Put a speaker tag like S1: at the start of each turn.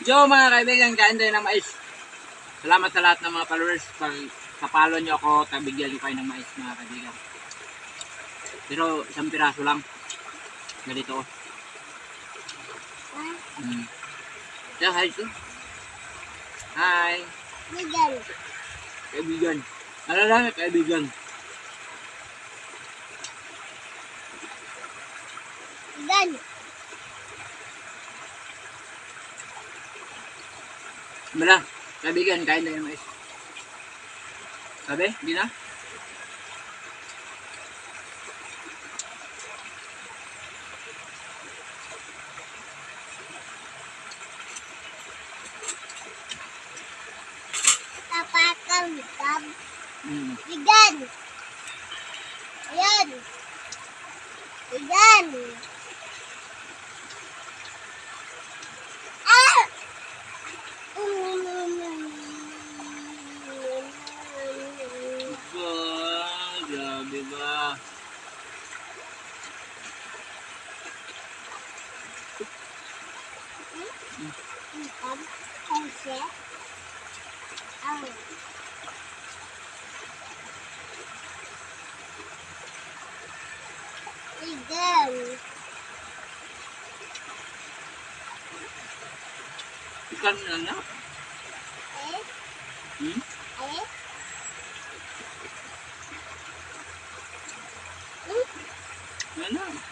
S1: Yo mga kaibigan, kain tayo ng mais. Salamat sa lahat ng mga followers. Pag kapalo nyo ako, tabigyan nyo kayo ng mais mga kaibigan. Pero isang piraso lang. Ganito oh. Mm. Yeah, hi to. Hi.
S2: Miguel.
S1: Kaibigan. Ano lang, kaibigan.
S2: Miguel.
S1: Mala, kaibigan, kain tayo ng mais. Sabi, hindi na?
S2: Tapakang tab.
S1: Mm.
S2: Miguel. Ayan. Alhamdulillah.
S1: Ikan nanya?
S2: Eh?
S1: Hmm?
S2: Eh?
S1: Yun lang.